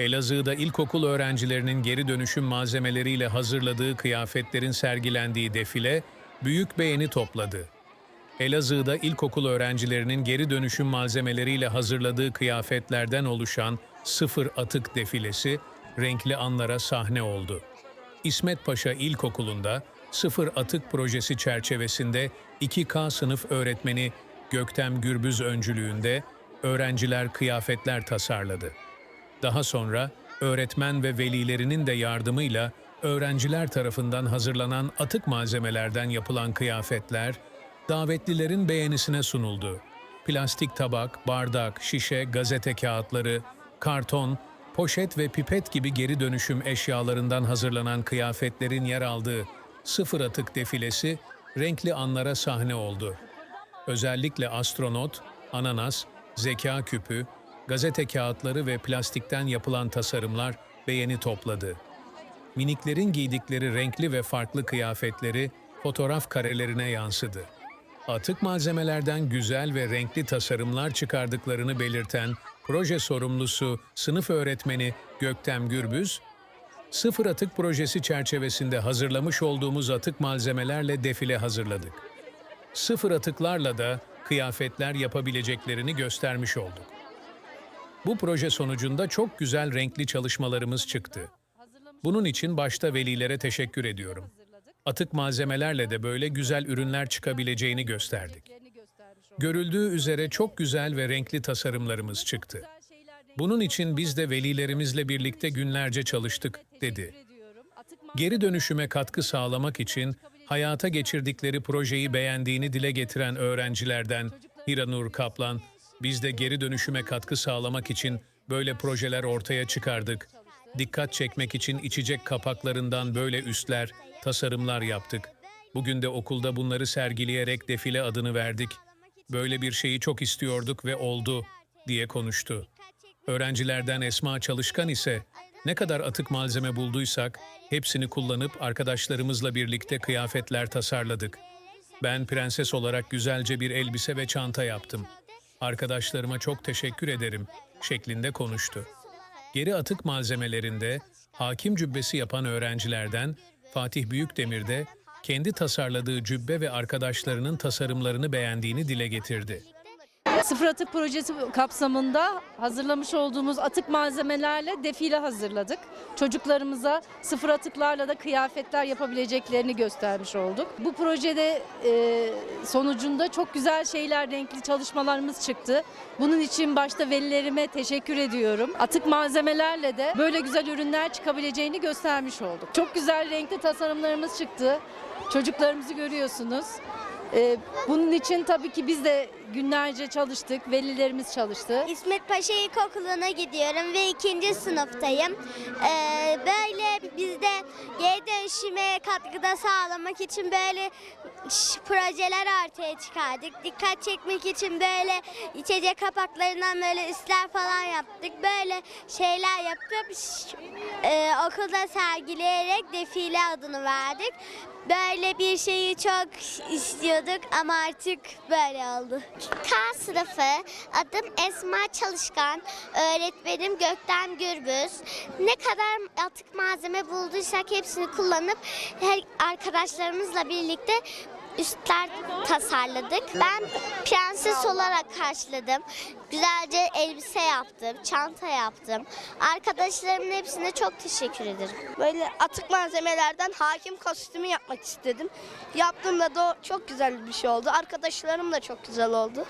Elazığ'da ilkokul öğrencilerinin geri dönüşüm malzemeleriyle hazırladığı kıyafetlerin sergilendiği defile büyük beğeni topladı. Elazığ'da ilkokul öğrencilerinin geri dönüşüm malzemeleriyle hazırladığı kıyafetlerden oluşan sıfır atık defilesi renkli anlara sahne oldu. İsmet Paşa İlkokulu'nda sıfır atık projesi çerçevesinde 2K sınıf öğretmeni Göktem Gürbüz öncülüğünde öğrenciler kıyafetler tasarladı. Daha sonra öğretmen ve velilerinin de yardımıyla öğrenciler tarafından hazırlanan atık malzemelerden yapılan kıyafetler davetlilerin beğenisine sunuldu. Plastik tabak, bardak, şişe, gazete kağıtları, karton, poşet ve pipet gibi geri dönüşüm eşyalarından hazırlanan kıyafetlerin yer aldığı sıfır atık defilesi renkli anlara sahne oldu. Özellikle astronot, ananas, zeka küpü, gazete kağıtları ve plastikten yapılan tasarımlar beğeni topladı. Miniklerin giydikleri renkli ve farklı kıyafetleri fotoğraf karelerine yansıdı. Atık malzemelerden güzel ve renkli tasarımlar çıkardıklarını belirten proje sorumlusu sınıf öğretmeni Göktem Gürbüz, Sıfır Atık projesi çerçevesinde hazırlamış olduğumuz atık malzemelerle defile hazırladık. Sıfır atıklarla da kıyafetler yapabileceklerini göstermiş olduk. Bu proje sonucunda çok güzel renkli çalışmalarımız çıktı. Bunun için başta velilere teşekkür ediyorum. Atık malzemelerle de böyle güzel ürünler çıkabileceğini gösterdik. Görüldüğü üzere çok güzel ve renkli tasarımlarımız çıktı. Bunun için biz de velilerimizle birlikte günlerce çalıştık, dedi. Geri dönüşüme katkı sağlamak için hayata geçirdikleri projeyi beğendiğini dile getiren öğrencilerden Hiranur Kaplan, biz de geri dönüşüme katkı sağlamak için böyle projeler ortaya çıkardık. Dikkat çekmek için içecek kapaklarından böyle üstler, tasarımlar yaptık. Bugün de okulda bunları sergileyerek defile adını verdik. Böyle bir şeyi çok istiyorduk ve oldu, diye konuştu. Öğrencilerden Esma Çalışkan ise ne kadar atık malzeme bulduysak hepsini kullanıp arkadaşlarımızla birlikte kıyafetler tasarladık. Ben prenses olarak güzelce bir elbise ve çanta yaptım. Arkadaşlarıma çok teşekkür ederim şeklinde konuştu. Geri atık malzemelerinde hakim cübbesi yapan öğrencilerden Fatih Büyükdemir de kendi tasarladığı cübbe ve arkadaşlarının tasarımlarını beğendiğini dile getirdi. Sıfır Atık Projesi kapsamında hazırlamış olduğumuz atık malzemelerle defile hazırladık. Çocuklarımıza sıfır atıklarla da kıyafetler yapabileceklerini göstermiş olduk. Bu projede e, sonucunda çok güzel şeyler, renkli çalışmalarımız çıktı. Bunun için başta velilerime teşekkür ediyorum. Atık malzemelerle de böyle güzel ürünler çıkabileceğini göstermiş olduk. Çok güzel renkli tasarımlarımız çıktı. Çocuklarımızı görüyorsunuz. Ee, bunun için tabii ki biz de günlerce çalıştık, velilerimiz çalıştı. İsmet Paşa İlkokulu'na gidiyorum ve ikinci sınıftayım. Ee, böyle biz de geri dönüşüme katkıda sağlamak için böyle projeler ortaya çıkardık. Dikkat çekmek için böyle içecek kapaklarından böyle üstler falan yaptık. Böyle şeyler yapıp ş- e, okulda sergileyerek defile adını verdik. Böyle bir şeyi çok istiyorduk ama artık böyle oldu. K sınıfı adım Esma Çalışkan, öğretmenim Gökten Gürbüz. Ne kadar atık malzeme bulduysak hepsini kullanıp her arkadaşlarımızla birlikte üstler tasarladık. Ben prenses olarak karşıladım. Güzelce elbise yaptım, çanta yaptım. Arkadaşlarımın hepsine çok teşekkür ederim. Böyle atık malzemelerden hakim kostümü yapmak istedim. Yaptığımda da çok güzel bir şey oldu. Arkadaşlarım da çok güzel oldu.